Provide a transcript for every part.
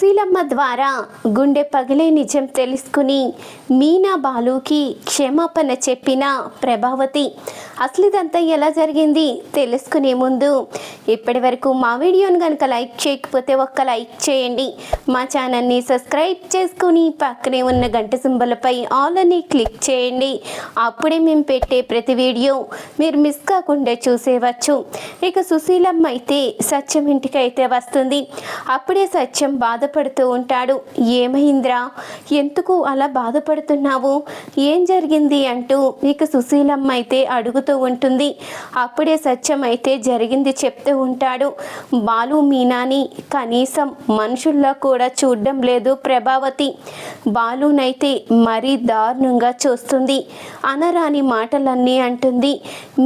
సుశీలమ్మ ద్వారా గుండె పగిలే నిజం తెలుసుకుని మీనా బాలుకి క్షమాపణ చెప్పిన ప్రభావతి అసలు ఇదంతా ఎలా జరిగింది తెలుసుకునే ముందు ఇప్పటి వరకు మా వీడియోను కనుక లైక్ చేయకపోతే ఒక్క లైక్ చేయండి. మా ఛానల్ని సబ్స్క్రైబ్ చేసుకుని పక్కనే ఉన్న గంట సింబలపై ఆల్ అని క్లిక్ చేయండి. అప్పుడే మేము పెట్టే ప్రతి వీడియో మీరు మిస్ కాకుండా చూసేవచ్చు. ఇక సుశీలమ్మ అయితే సత్యం ఇంటికి అయితే వస్తుంది. అప్పుడే సత్యం బాధపడుతూ ఉంటాడు. ఏమైందిరా? ఎందుకు అలా బాధపడుతున్నావు? ఏం జరిగింది అంటూ ఇక సుశీలమ్మ అయితే అడుగుతూ ఉంటుంది. అప్పుడే సత్యం అయితే జరిగింది చెప్తూ ఉంటాడు. బాలు మీనాని కనీసం మనుషుల్లో కూడా చూడడం లేదు ప్రభావతి. బాలునైతే మరీ దారుణంగా చూస్తుంది. అనరాని మాటలన్నీ అంటుంది.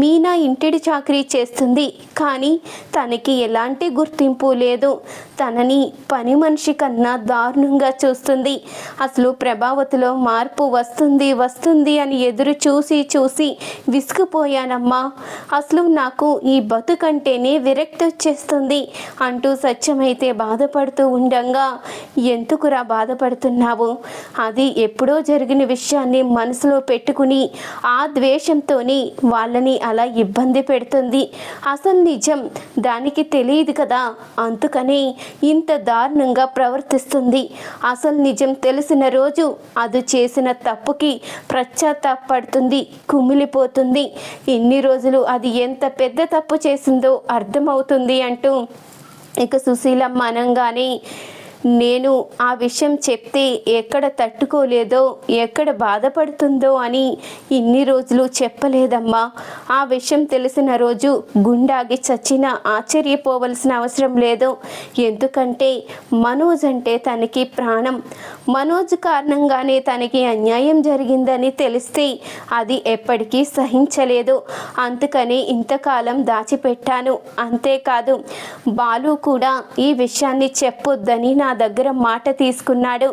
మీనా ఇంటిడి చాకరీ చేస్తుంది. కానీ తనకి ఎలాంటి గుర్తింపు లేదు. తనని పని మనిషి కన్నా దారుణంగా చూస్తుంది. అసలు ప్రభావతిలో మార్పు వస్తుంది వస్తుంది అని ఎదురు చూసి చూసి విసిగిపోయానమ్మా. అసలు నాకు ఈ బతుకంటేనే విరక్తి వచ్చేస్తుంది అంటూ సత్యమైతే బాధపడుతూ ఉండగా. ఎందుకురా బాధపడుతున్నావు? అది ఎప్పుడో జరిగిన విషయాన్ని మనసులో పెట్టుకుని ఆ ద్వేషంతోని వాళ్ళని అలా ఇబ్బంది పెడుతుంది. అసలు నిజం దానికి తెలియదు కదా. అందుకని ఇంత దారుణంగా ప్రవర్తిస్తుంది. అసలు నిజం తెలిసిన రోజు అది చేసిన తప్పుకి పశ్చాత్తాపడుతుంది కుమిలిపోతుంది. ఎన్ని రోజులు అది ఎంత పెద్ద తప్పు చేసిందో అర్థమవుతుంది అంటూ ఇక సుశీలమ్మ అనంగానే నేను ఆ విషయం చెప్తే ఎక్కడ తట్టుకోలేదో ఎక్కడ బాధపడుతుందో అని ఇన్ని రోజులు చెప్పలేదమ్మా. ఆ విషయం తెలిసిన రోజు గుండాగి చచ్చిన ఆశ్చర్యపోవలసిన అవసరం లేదు. ఎందుకంటే మనోజ్ అంటే తనకి ప్రాణం. మనోజ్ కారణంగానే తనకి అన్యాయం జరిగిందని తెలిస్తే అది ఎప్పటికీ సహించలేదు. అందుకని ఇంతకాలం దాచిపెట్టాను. అంతేకాదు బాలు కూడా ఈ విషయాన్ని చెప్పొద్దని నా దగ్గర మాట తీసుకున్నాడు.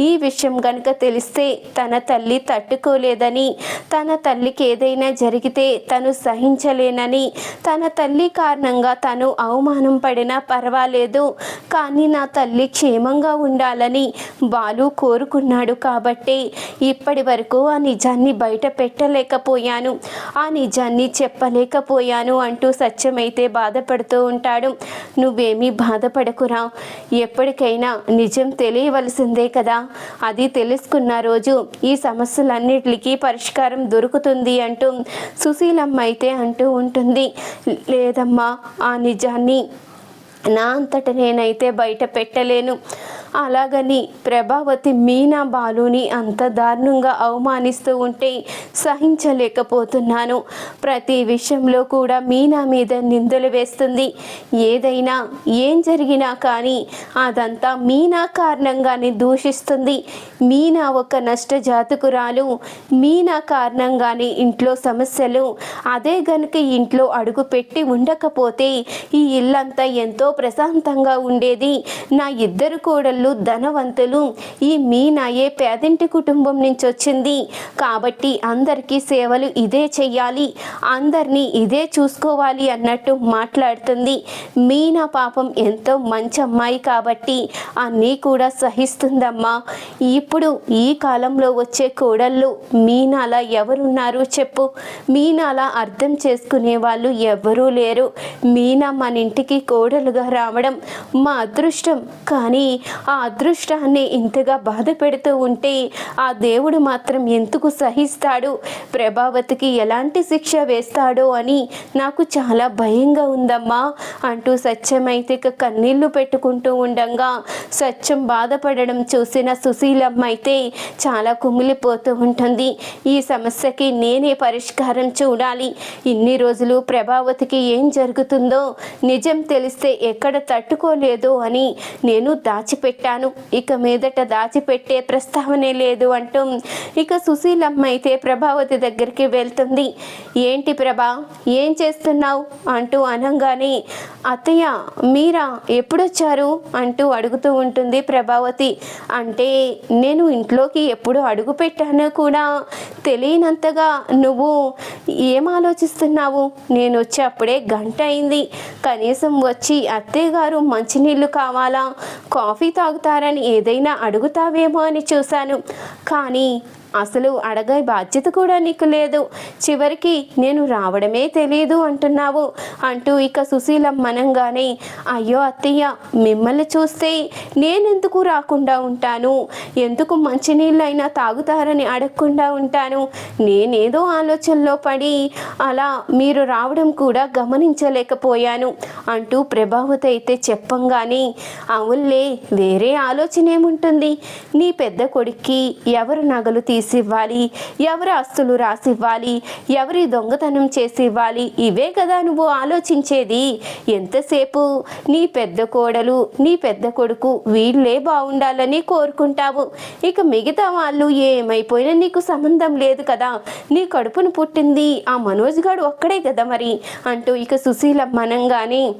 ఈ విషయం గనుక తెలిస్తే తన తల్లి తట్టుకోలేదని తన తల్లికి ఏదైనా జరిగితే తను సహించలేనని తన తల్లి కారణంగా తను అవమానం పడినా పర్వాలేదు కానీ నా తల్లి క్షేమంగా ఉండాలని బాలు కోరుకున్నాడు కాబట్టి ఇప్పటి వరకు ఆ నిజాన్ని బయట పెట్టలేకపోయాను. ఆ నిజాన్ని చెప్పలేకపోయాను అంటూ సత్యమైతే బాధపడుతూ ఉంటాడు. నువ్వేమీ బాధపడకురా. ఎప్పటికైనా నిజం తెలియవలసిందే కదా. అది తెలుసుకున్న రోజు ఈ సమస్యలన్నిటికీ పరిష్కారం దొరుకుతుంది అంటూ సుశీలమ్మ అయితే అంటూ ఉంటుంది. లేదమ్మా ఆ నిజాన్ని నా అంతట నేనైతే బయట పెట్టలేను. అలాగని ప్రభావతి మీనా బాలుని అంత దారుణంగా అవమానిస్తూ ఉంటే సహించలేకపోతున్నాను. ప్రతి విషయంలో కూడా మీనా మీద నిందలు వేస్తుంది. ఏదైనా ఏం జరిగినా కానీ అదంతా మీనా కారణంగానే దూషిస్తుంది. మీనా ఒక నష్టజాతకురాలు. మీనా కారణంగానే ఇంట్లో సమస్యలు. అదే గనుక ఇంట్లో అడుగు పెట్టి ఉండకపోతే ఈ ఇల్లంతా ఎంతో ప్రశాంతంగా ఉండేది. నా ఇద్దరు కోడళ్ళు ధనవంతులు ఈ మీనాయే పేదింటి కుటుంబం నుంచి వచ్చింది. కాబట్టి అందరికీ సేవలు ఇదే చెయ్యాలి. అందరినీ ఇదే చూసుకోవాలి అన్నట్టు మాట్లాడుతుంది. మీనా పాపం ఎంతో మంచి అమ్మాయి కాబట్టి అన్నీ కూడా సహిస్తుందమ్మా. ఇప్పుడు ఈ కాలంలో వచ్చే కోడళ్ళు మీనాలా ఎవరున్నారు చెప్పు. మీనాలా అర్థం చేసుకునే వాళ్ళు ఎవరూ లేరు. మీనా మన ఇంటికి కోడలుగా రావడం మా అదృష్టం. కానీ ఆ ఆ అదృష్టాన్ని ఇంతగా బాధ పెడుతూ ఉంటే ఆ దేవుడు మాత్రం ఎందుకు సహిస్తాడు? ప్రభావతికి ఎలాంటి శిక్ష వేస్తాడో అని నాకు చాలా భయంగా ఉందమ్మా అంటూ సత్యమైతే ఇక కన్నీళ్ళు పెట్టుకుంటూ ఉండంగా సత్యం బాధపడడం చూసిన సుశీలమ్మ అయితే చాలా కుమిలిపోతూ ఉంటుంది. ఈ సమస్యకి నేనే పరిష్కారం చూడాలి. ఇన్ని రోజులు ప్రభావతికి ఏం జరుగుతుందో నిజం తెలిస్తే ఎక్కడ తట్టుకోలేదు అని నేను దాచిపెట్టి దాచిపెట్టాను ఇక మీదట దాచిపెట్టే ప్రస్తావనే లేదు అంటూ ఇక సుశీలమ్మ అయితే ప్రభావతి దగ్గరికి వెళ్తుంది. ఏంటి ప్రభా ఏం చేస్తున్నావు? అంటూ అనగానే అత్తయ్య మీరా? ఎప్పుడొచ్చారు? అంటూ అడుగుతూ ఉంటుంది ప్రభావతి. అంటే నేను ఇంట్లోకి ఎప్పుడు అడుగు పెట్టానో కూడా తెలియనంతగా నువ్వు ఏం ఆలోచిస్తున్నావు? నేను వచ్చి అప్పుడే గంట అయింది. కనీసం వచ్చి అత్తయ్య గారు మంచినీళ్ళు కావాలా? కాఫీ తా తాగుతారని ఏదైనా అడుగుతావేమో అని చూశాను. కానీ అసలు అడగే బాధ్యత కూడా నీకు లేదు. చివరికి నేను రావడమే తెలియదు అంటున్నావు. అంటూ ఇక సుశీలం మనంగానే అయ్యో అత్తయ్య మిమ్మల్ని చూస్తే నేనెందుకు రాకుండా ఉంటాను? ఎందుకు మంచినీళ్ళైనా తాగుతారని అడగకుండా ఉంటాను? నేనేదో ఆలోచనలో పడి అలా మీరు రావడం కూడా గమనించలేకపోయాను అంటూ ప్రభావతి అయితే చెప్పంగానే అవునులే వేరే ఆలోచన ఏముంటుంది నీ పెద్ద కొడుక్కి ఎవరు నగలు ఇవ్వాలి ఎవరు ఆస్తులు రాసివ్వాలి? ఎవరి దొంగతనం చేసి ఇవ్వాలి ఇవే కదా నువ్వు ఆలోచించేది. ఎంతసేపు? నీ పెద్ద కోడలు నీ పెద్ద కొడుకు వీళ్ళే బాగుండాలని కోరుకుంటావు. ఇక మిగతా వాళ్ళు ఏమైపోయినా నీకు సంబంధం లేదు కదా. నీ కడుపును పుట్టింది. ఆ మనోజ్ గాడు ఒక్కడే కదా మరి? అంటూ ఇక సుశీల మనంగానే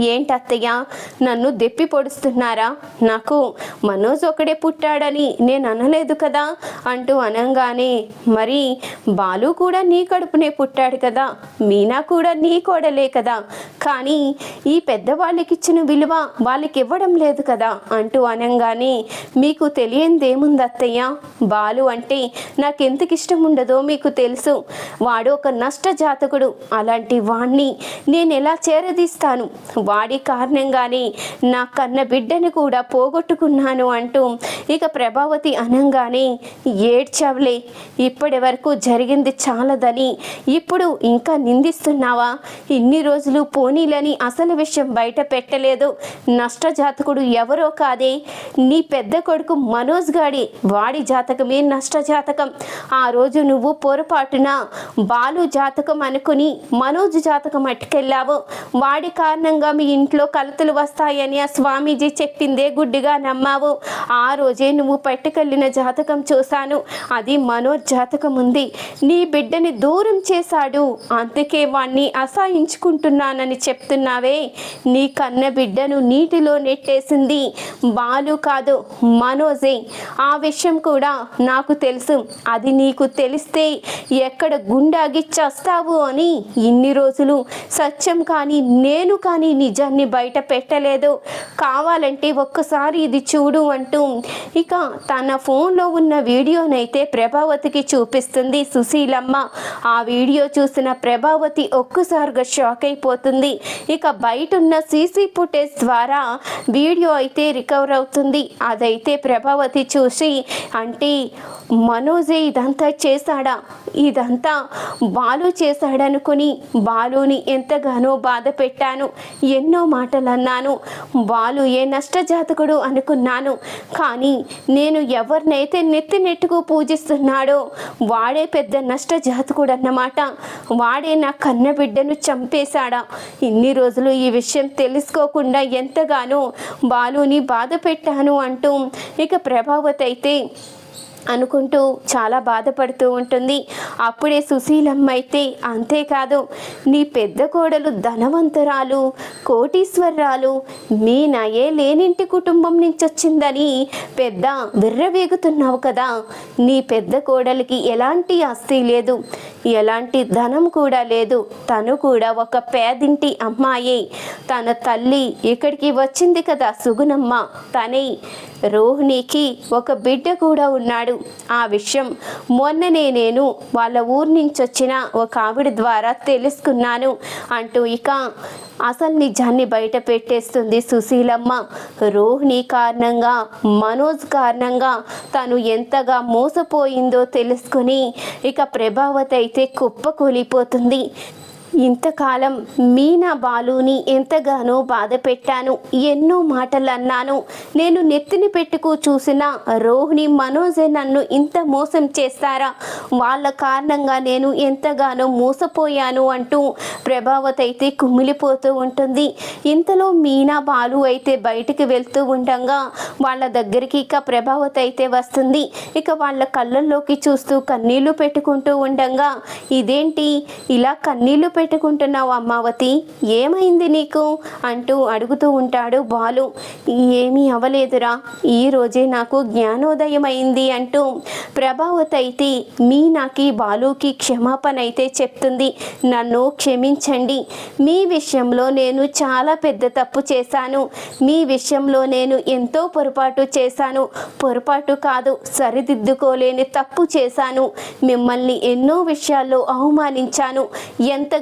ఏంటి అత్తయ్య నన్ను దెప్పి పొడుస్తున్నారా? నాకు మనోజ్ ఒకడే పుట్టాడని నేను అనలేదు కదా? అంటూ అనగానే మరి బాలు కూడా నీ కడుపునే పుట్టాడు కదా? మీనా కూడా నీ కోడలే కదా? కానీ ఈ పెద్దవాళ్ళకి ఇచ్చిన విలువ వాళ్ళకి ఇవ్వడం లేదు కదా? అంటూ అనగానే మీకు తెలియందేముంది అత్తయ్య బాలు అంటే నాకు ఎంతకి ఇష్టం ఉండదో మీకు తెలుసు. వాడు ఒక నష్ట జాతకుడు అలాంటి వాణ్ణి నేను ఎలా చేరదీస్తాను? వాడి కారణంగానే నా కన్న బిడ్డని కూడా పోగొట్టుకున్నాను అంటూ ఇక ప్రభావతి అనంగానే ఏడ్చావులే ఇప్పటి వరకు జరిగింది చాలదని. ఇప్పుడు ఇంకా నిందిస్తున్నావా? ఇన్ని రోజులు పోనీలని అసలు విషయం బయట పెట్టలేదు. నష్టజాతకుడు ఎవరో కాదే. నీ పెద్ద కొడుకు మనోజ్ గాడి వాడి జాతకమే నష్ట జాతకం ఆ రోజు నువ్వు పొరపాటున బాలు జాతకం అనుకుని మనోజ్ జాతకం అట్టుకెళ్ళావు వాడి కారణంగా మీ ఇంట్లో కలతలు వస్తాయని ఆ స్వామీజీ చెప్పిందే గుడ్డిగా నమ్మావు. ఆ రోజే నువ్వు పట్టుకెళ్ళిన జాతకం చూశాను. అది మనోజ్ జాతకం ఉంది నీ బిడ్డని దూరం చేశాడు. అందుకే వాణ్ణి అసహించుకుంటున్నానని చెప్తున్నావే. నీ కన్న బిడ్డను నీటిలో నెట్టేసింది. బాలు కాదు మనోజే. ఆ విషయం కూడా నాకు తెలుసు. అది నీకు తెలిస్తే ఎక్కడ గుండాగి చస్తావు అని ఇన్ని రోజులు సత్యం కానీ నేను కానీ నిజాన్ని బయట పెట్టలేదు. కావాలంటే ఒక్కసారి ఇది చూడు అంటూ ఇక తన ఫోన్లో ఉన్న వీడియోనైతే ప్రభావతికి చూపిస్తుంది సుశీలమ్మ. ఆ వీడియో చూసిన ప్రభావతి ఒక్కసారిగా షాక్ అయిపోతుంది. ఇక బయట ఉన్న సీసీ ఫుటేజ్ ద్వారా వీడియో అయితే రికవర్ అవుతుంది. అదైతే ప్రభావతి చూసి అంటే మనోజే ఇదంతా చేశాడా? ఇదంతా బాలు చేశాడనుకుని బాలుని ఎంతగానో బాధ పెట్టాను ఎన్నో మాటలు అన్నాను బాలు ఏ నష్టజాతకుడు అనుకున్నాను. కానీ నేను ఎవరినైతే నెత్తి నెట్టుకు పూజిస్తున్నాడో వాడే పెద్ద నష్టజాతకుడు అన్నమాట వాడే నా కన్న బిడ్డను చంపేశాడా. ఇన్ని రోజులు ఈ విషయం తెలుసుకోకుండా ఎంతగానో బాలుని బాధ పెట్టాను అంటూ ఇక ప్రభావతి అయితే అనుకుంటూ చాలా బాధపడుతూ ఉంటుంది. అప్పుడే సుశీలమ్మ అయితే అంతేకాదు నీ పెద్ద కోడలు ధనవంతురాలు కోటీశ్వరరాలు మీ నయే లేనింటి కుటుంబం నుంచి వచ్చిందని పెద్ద విర్రవేగుతున్నావు కదా. నీ పెద్ద కోడలికి ఎలాంటి ఆస్తి లేదు. ఎలాంటి ధనం కూడా లేదు. తను కూడా ఒక పేదింటి అమ్మాయి. తన తల్లి ఇక్కడికి వచ్చింది కదా సుగుణమ్మ. తనే రోహిణికి ఒక బిడ్డ కూడా ఉన్నాడు. ఆ విషయం మొన్ననే నేను వాళ్ళ ఊరు నుంచి వచ్చిన ఒక ఆవిడ ద్వారా తెలుసుకున్నాను. అంటూ ఇక అసలు నిజాన్ని బయట పెట్టేస్తుంది సుశీలమ్మ. రోహిణి కారణంగా మనోజ్ కారణంగా తను ఎంతగా మోసపోయిందో తెలుసుకుని ఇక ప్రభావతి అయితే కుప్పకూలిపోతుంది. ఇంతకాలం మీనా బాలుని ఎంతగానో బాధ పెట్టాను. ఎన్నో మాటలు అన్నాను. నేను నెత్తిని పెట్టుకు చూసిన రోహిణి మనోజే నన్ను ఇంత మోసం చేస్తారా? వాళ్ళ కారణంగా నేను ఎంతగానో మోసపోయాను అంటూ ప్రభావతి అయితే కుమిలిపోతూ ఉంటుంది. ఇంతలో మీనా బాలు అయితే బయటికి వెళ్తూ ఉండగా వాళ్ళ దగ్గరికి ఇక ప్రభావతి అయితే వస్తుంది. ఇక వాళ్ళ కళ్ళల్లోకి చూస్తూ కన్నీళ్ళు పెట్టుకుంటూ ఉండగా ఇదేంటి? ఇలా కన్నీళ్ళు పెట్టుకుంటున్నావు అమ్మావతి? ఏమైంది నీకు? అంటూ అడుగుతూ ఉంటాడు బాలు. ఏమీ అవ్వలేదురా ఈ రోజే నాకు జ్ఞానోదయం అయింది అంటూ ప్రభావతి అయితే మీనాకి బాలుకి క్షమాపణ అయితే చెప్తుంది. నన్ను క్షమించండి. మీ విషయంలో నేను చాలా పెద్ద తప్పు చేశాను. మీ విషయంలో నేను ఎంతో పొరపాటు చేశాను. పొరపాటు కాదు సరిదిద్దుకోలేని తప్పు చేశాను. మిమ్మల్ని ఎన్నో విషయాల్లో అవమానించాను.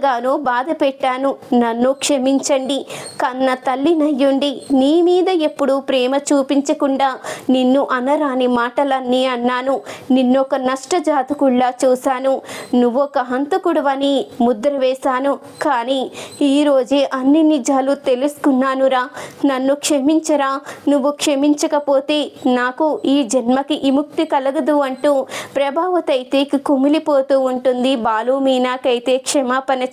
ఎంతగానో బాధ పెట్టాను నన్ను క్షమించండి. కన్న తల్లినయ్యుండి నీ మీద ఎప్పుడూ ప్రేమ చూపించకుండా నిన్ను అనరాని మాటలన్నీ అన్నాను. నిన్నొక నష్టజాతకుల్లా చూశాను. నువ్వొక హంతకుడువని ముద్ర వేశాను. కానీ ఈరోజే అన్ని నిజాలు తెలుసుకున్నానురా. నన్ను క్షమించరా. నువ్వు క్షమించకపోతే నాకు ఈ జన్మకి విముక్తి కలగదు అంటూ ప్రభావతైతే అయితే కుమిలిపోతూ ఉంటుంది. బాలు మీనాకైతే క్షమాపణ